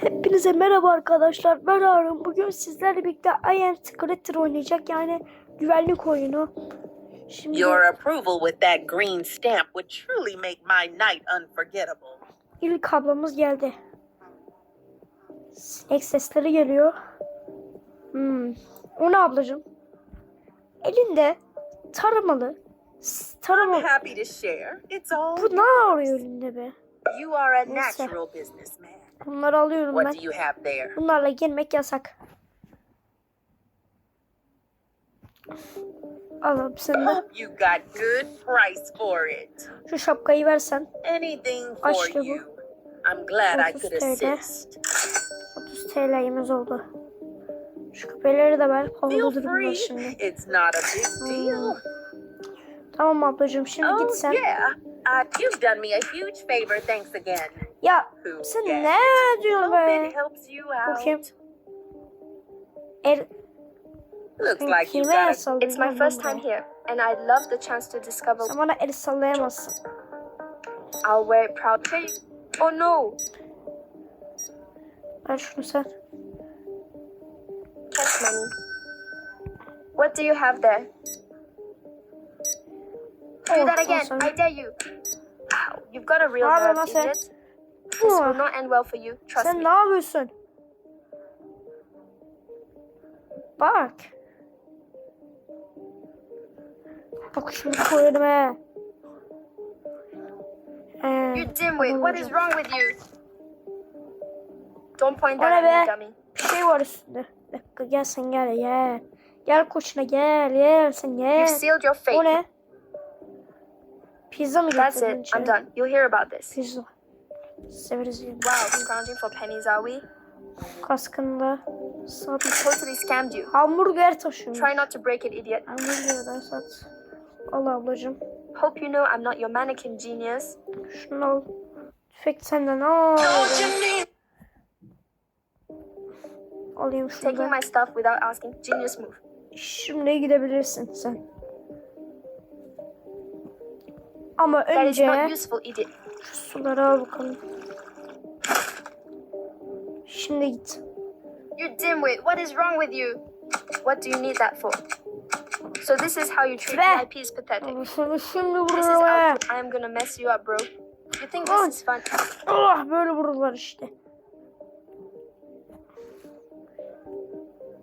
Hepinize merhaba arkadaşlar. Ben Harun. Bugün sizlerle birlikte I Am Secretor oynayacak. Yani güvenlik oyunu. Şimdi Your approval with that green stamp would truly make my night unforgettable. ilk ablamız geldi. Sinek sesleri geliyor. Hmm. O ne ablacığım? Elinde taramalı. s- I'm Taramalı. happy to share. It's all Bu ne arıyor elinde be? You are a natural businessman. Bunları alıyorum What ben. do you have there? Bunlarla girmek yasak. Al abi sen de. You got good price for it. Şu şapkayı versen. Anything for Aşk bu. you. I'm glad I 30 could TL. assist. 30 TL'miz oldu. Şu küpeleri de ver. Feel Havalı free. şimdi. It's not a big deal. Tamam ablacığım şimdi Oh git sen. yeah. Uh, you've done me a huge favor. Thanks again. Ya Who sen get? ne diyorsun Hope be? it helps you out. Bakayım. Er, Looks like you kime el got a It's my first time here, and I'd love the chance to discover. Sen bana el sallayamazsın. I'll wear it proudly. Oh no! Ver şunu sen. Cash money. What do you have there? Do Oh, that again! awesome. I dare you! You've got a real Bravo, nerve, Marcel. idiot. This will not end well for you. Trust sen me. ne yapıyorsun? Bak. Bak şunu koyarım he. Ee, You dimwit! What is wrong with you? Don't point O ne that at be? me, dummy. bir şey var üstünde. Bir dakika gel sen gel gel. Gel koçuna gel gel sen gel. You've sealed your fate. O ne? Pizza mı That's it. I'm done. You'll hear about this. Pizza. Severiz yani. Wow, scrounging for pennies, are we? Kaskında. Sat. Totally scammed you. Hamburger taşıyorum. Try not to break it, idiot. Hamburgerden sat. Al ablacığım. Hope you know I'm not your mannequin genius. Şunu al. Tüfek senden al. Alayım şunu Taking my stuff without asking. Genius move. Şimdi gidebilirsin sen. Ama is önce şu suları al bakalım. Şimdi git. You dimwit, what is wrong with you? What do you need that for? So this is how you treat Be. VIPs, pathetic. Ama Şimdi şimdi This is output. I am gonna mess you up, bro. You think this is fun? Ah böyle vururlar işte.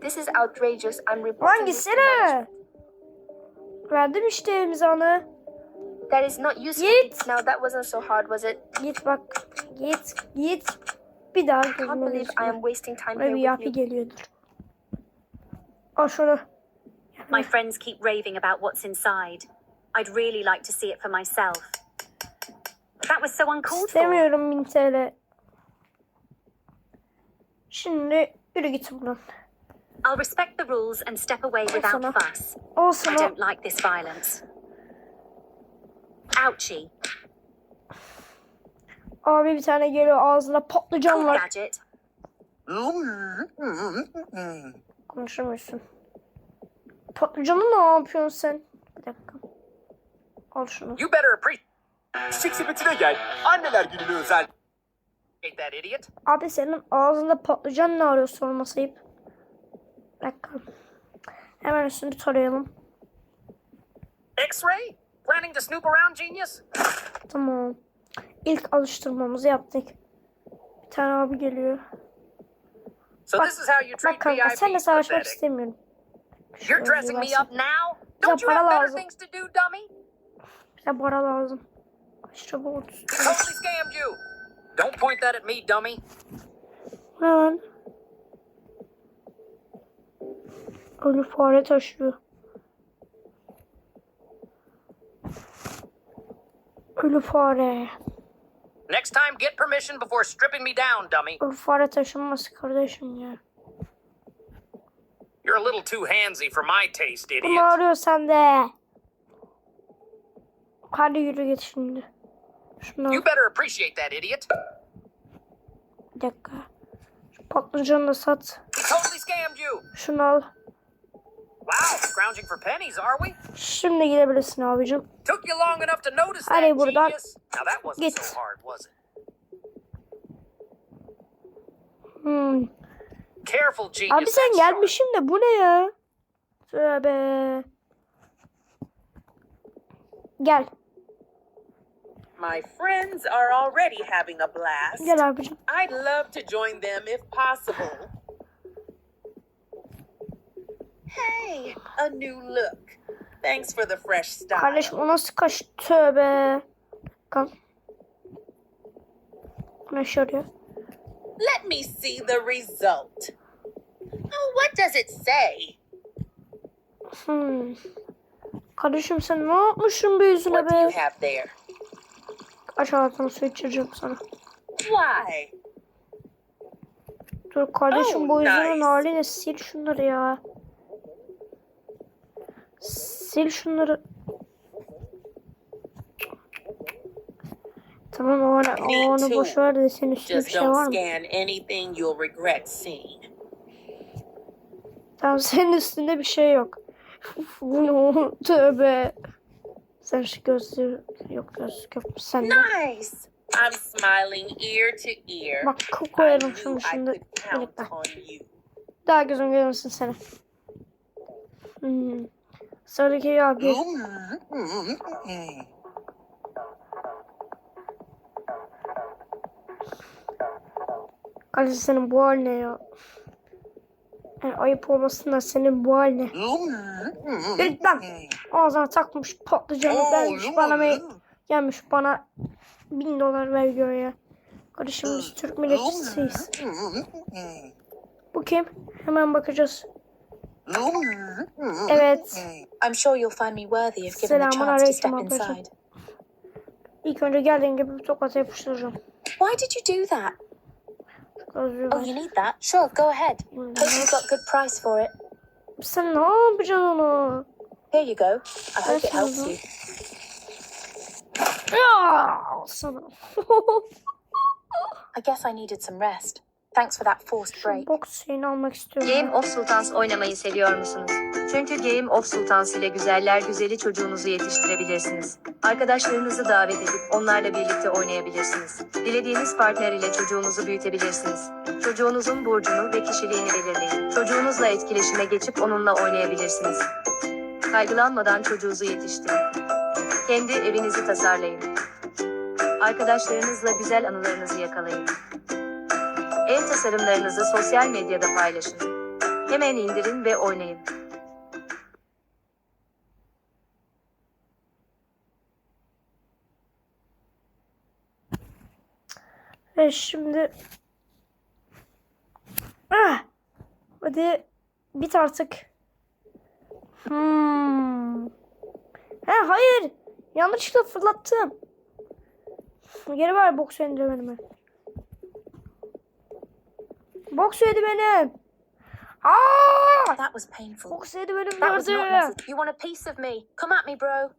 This is outrageous. I'm Lan reporting to gitsene. Verdim işte imzanı. That is not useful. Git. Now that wasn't so hard, was it? Git bak. Git. Git. Bir daha I can't believe I am wasting time here bir with yapı you. geliyordur. Al şunu. My friends keep raving about what's inside. I'd really like to see it for myself. That was so uncalled for. İstemiyorum 1000 TL. Şimdi yürü git buradan. I'll respect the rules and step away without sana. fuss. Al I don't like this violence. Ouchie. Abi bir tane geliyor ağzına patlıcan var. Konuşamıyorsun. Patlıcanı ne yapıyorsun sen? Bir dakika. Al şunu. You better appreciate. Çiçek sepetine gel. Anneler gününe özel. Abi senin ağzında patlıcan ne arıyor sorması ayıp. Bir dakika. Hemen üstünü tarayalım. X-ray? Planning to snoop around, genius? Tamam. İlk alıştırmamızı yaptık. Bir tane abi geliyor. So Bak- this is how you Bak treat kanka senle savaşmak istemiyorum. You're dressing me up now? Don't you have better things to do, dummy? Bize para lazım. Kaç bu? 30 lira. Totally scammed you. Don't point that at me, dummy. Ne lan? Ölü fare taşıyor. Ölü fare. Next time, get permission before stripping me down, dummy. Ölü fare taşınması kardeşim ya. You're a little too handsy for my taste, Bunu idiot. arıyor sende. Hadi yürü git şimdi. Şunu. You better appreciate that, idiot. Bir dakika. Şu patlıcanı da sat. He totally scammed you. Şunu al. Wow, scrounging for pennies, are we? Şimdi gidebilirsin abicim. Took you long enough to notice Hadi buradan genius. Now that wasn't git. so hard, was it? careful, genius. Abi sen gelmişim de bu ne ya? Tövbe. Gel. My friends are already having a blast. Gel abicim. I'd love to join them if possible. A new look. Thanks for the fresh style. Kardeşim o nasıl kaş? Tövbe. Kal. Ne şarıyor? Let me see the result. Oh, what does it say? Hmm. Kardeşim sen ne yapmışsın be yüzüne What do you be? have there? Aç ağzını su içireceğim sana. Why? Dur kardeşim Oh, bu yüzünün nice. haline sil şunları ya. Sil şunları. Tamam o onu, o Me onu boş ver de senin üstünde bir şey var mı? scan anything you'll regret seeing. Tamam senin üstünde bir şey yok. Bu ne o? Tövbe. Sen şu gözlüğü yok gözlük yok sen de. Nice. I'm smiling ear to ear. Bak koyarım şunu şimdi birlikte. Daha gözüm görürsün seni. Hmm. Sıradaki abi. Kardeşim senin bu hal ne ya? Yani ayıp olmasın da senin bu hal ne? Lan. Ağzına takmış patlıcanı gelmiş bana me gelmiş bana bin dolar veriyor ya. Kardeşim biz Türk milletçisiyiz. Bu kim? Hemen bakacağız. Evet. I'm sure you'll find me worthy of given the Selamun chance to step aleyküm ablacığım. inside. İlk önce geldiğin gibi bir tokata yapıştıracağım. Why did you do that? Oh, you need that? Sure, go ahead. Hope you got good price for it. Sen ne yapacaksın onu? Here you go. I hope it helps you. Ya, sana. I guess I needed some rest. Thanks for that forced break. Boks şeyini almak istiyorum. Game of Sultans oynamayı seviyor musunuz? Çünkü Game of Sultans ile güzeller güzeli çocuğunuzu yetiştirebilirsiniz. Arkadaşlarınızı davet edip onlarla birlikte oynayabilirsiniz. Dilediğiniz partner ile çocuğunuzu büyütebilirsiniz. Çocuğunuzun burcunu ve kişiliğini belirleyin. Çocuğunuzla etkileşime geçip onunla oynayabilirsiniz. Kaygılanmadan çocuğunuzu yetiştirin. Kendi evinizi tasarlayın. Arkadaşlarınızla güzel anılarınızı yakalayın. Ev tasarımlarınızı sosyal medyada paylaşın. Hemen indirin ve oynayın. Ve şimdi... Ah! Hadi bit artık. Hmm. He hayır. Yanlışlıkla fırlattım. Geri ver boks endirmenimi. Boks yedi benim. Aa! That was painful. Boks yedi benim That was not gördüm. necessary. You want a piece of me? Come at me, bro.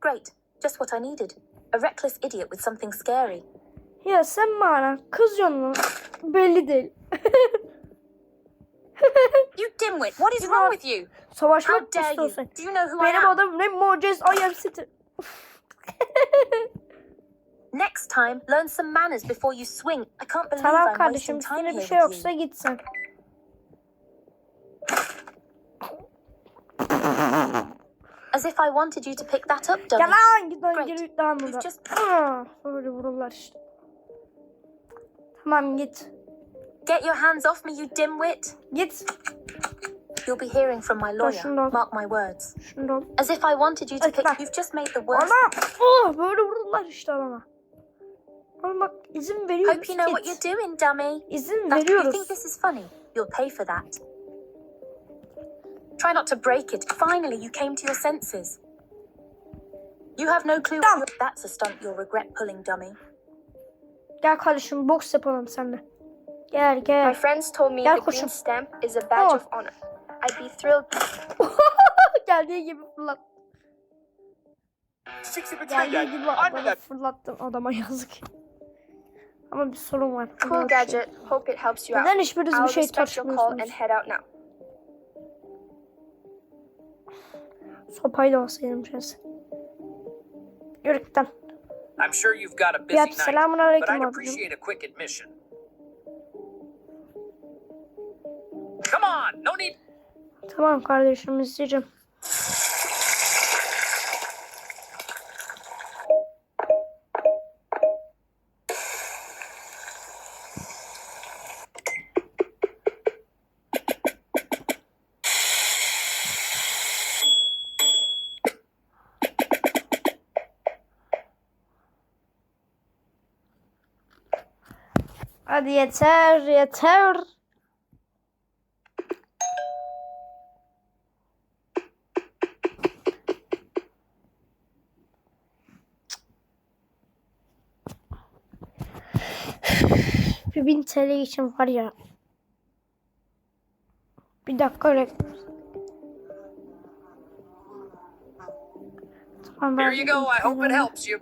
Great. Just what I needed. A reckless idiot with something scary. Ya sen bana kızıyorsun mu? Belli değil. You dimwit! What is wrong with you? Savaşmak How dare you? istiyorsun. Do you know who I am? Benim am? adım ne Moses I am City. Next time, learn some manners before you swing. I can't believe Tamam I'm kardeşim wasting time bir here şey with yoksa you. git sen. As if I wanted you to pick that up, dummy. Gel lan git lan Great. geri lan burada. You've just Aa, Böyle vururlar işte. Tamam git. get your hands off me, you dimwit. Git. You'll be hearing from my lawyer. şundan. Mark my words. Şunu da al. As if I wanted you to pick. bak. You've just made the worst. Ana! Oh, böyle vururlar işte adama. Oğlum bak izin veriyoruz Hope you know what you're doing, dummy. İzin That, you think veriyoruz. this is funny? You'll pay for that. Try not to break it. Finally, you came to your senses. You have no clue. Dumb. That's a stunt you'll regret pulling, dummy. Gel kardeşim boks yapalım seninle. Gel My gel. friends told me Gel the koçum. green stamp is a badge Oh. of honor. I'd be thrilled. Geldiği gibi fırlat. Çiçek sepetine Geldiği gel. gibi adamı Anneler fırlattım adama yazık. Ama bir sorun var. Cool bir şey- gadget. Hope it helps you out. Neden hiçbiriniz bir şey respect your call and taşımıyorsunuz? head out now. Sopayla olsaydım şeysi. Yürü git lan. I'm sure you've got a busy night, selamun but I'd abicim. appreciate a quick admission. on, no need. Tamam kardeşim izleyeceğim. Hadi yeter yeter. Bir bin TL için var ya. Bir dakika öyle. Tamam, Here you go. I hope it helps you.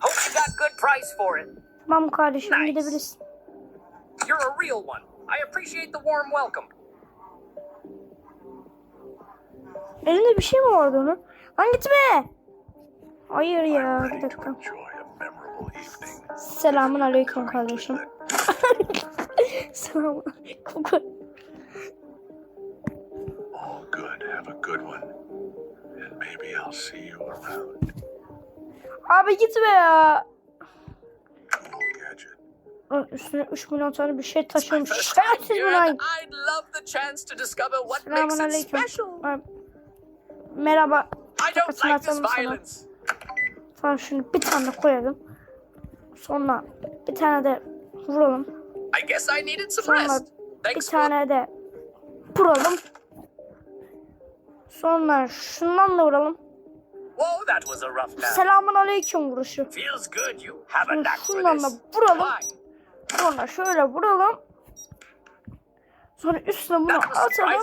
Hope you got good price for it. Tamam kardeşim Nice. gidebilirsin. You're a real one. I appreciate the warm welcome. Elinde bir şey mi vardı onun? Lan gitme. Hayır ya bir dakika. Selamun aleyküm kardeşim. Selamun aleyküm. All good. Have a good one. And maybe I'll see you around. Abi gitme ya. Üstüne 3 milyon tane bir şey taşıyormuş. Şerefsiz what Selamun aleyküm. Merhaba. Takasını this atalım sana. Tamam şunu bir tane koyalım. Sonra bir tane de vuralım. Sonra bir tane de vuralım. Sonra şundan da vuralım. Whoa, that was a rough. Selamun aleyküm vuruşu. Feels good. You have a knack for şundan da this. vuralım. Fine. Sonra şöyle vuralım. Sonra üstüne bunu atalım.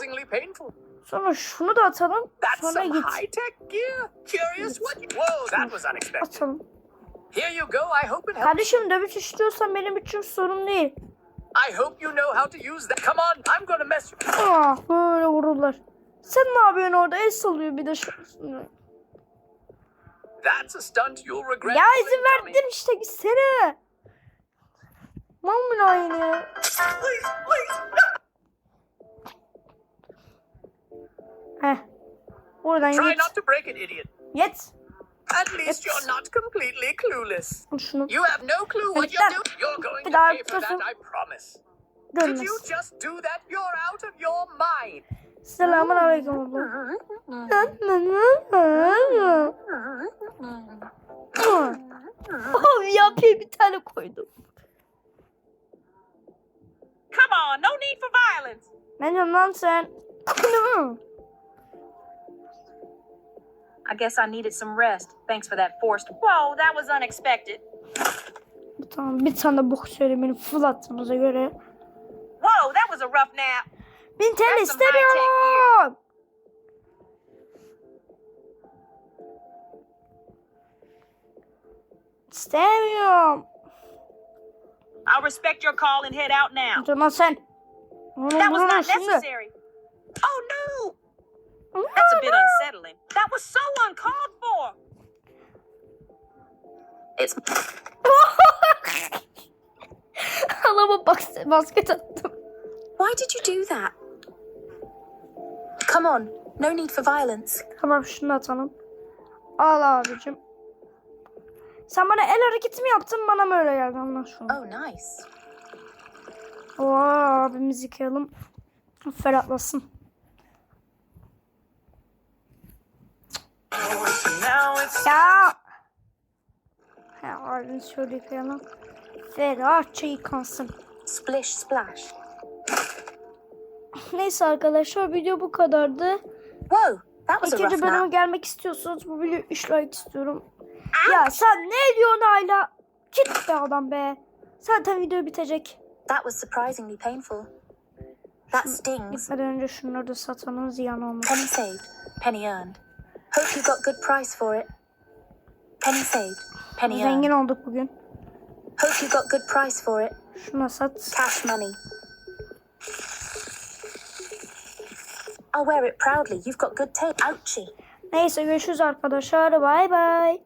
Sonra şunu da atalım. Sonra git. Atalım. Kardeşim dövüş istiyorsan benim için sorun değil. I hope you know how to use that. Come on, I'm gonna mess you. Ah böyle vururlar. Sen ne yapıyorsun orada? El sallıyor bir de şu. That's a stunt you'll regret. Ya izin verdim işte gitsene. Please, please. Heh. Oradan Try git. not to break it, idiot. Git. At least you're not completely clueless. Şunu. You have no clue what you're doing. You're going Bir to pay for that. I promise. Did you just do that? You're out of your mind. Selamun aleyküm abla. Abi yapayım bir tane koydum. Come on, no need for violence. Lan sen? Koydum. I guess I needed some rest. Thanks for that forced. Whoa, that was unexpected. Tamam bir tane bok söyle beni fırlattığınıza göre. Whoa, that was a rough nap. Bin TL That's some high-tech istemiyorum. İstemiyorum. I'll respect your call and head out now. Lan sen. That was not necessary. Oh no, that's a bit unsettling. That was so uncalled for. It's Halama bak basket attım. why did you do that? Come on, no need for violence. Tamam şunu atalım. Al abicim. Sen bana el hareketi mi yaptın bana mı öyle geldi Allah şunu. Oh, nice. Oo abimizi yıkayalım. Ferahlasın. Ya. Ha, abimiz şöyle yıkayalım. Ferahça yıkansın. Splish splash. Neyse arkadaşlar video bu kadardı. Whoa, that was a İkinci nap. gelmek istiyorsanız bu video 3 like istiyorum. Ya sen ne diyorsun hala? Git be adam be. Zaten video bitecek. That was surprisingly painful. That stings. Gitmeden önce şunları da satalım ziyan olmasın. Penny saved, penny earned. Hope you got good price for it. Penny saved, penny Zengin earned. olduk bugün. Hope you got good price for it. Şuna sat. Cash money. I'll wear it proudly. You've got good taste. Ouchie. Neyse görüşürüz arkadaşlar. Bay bay.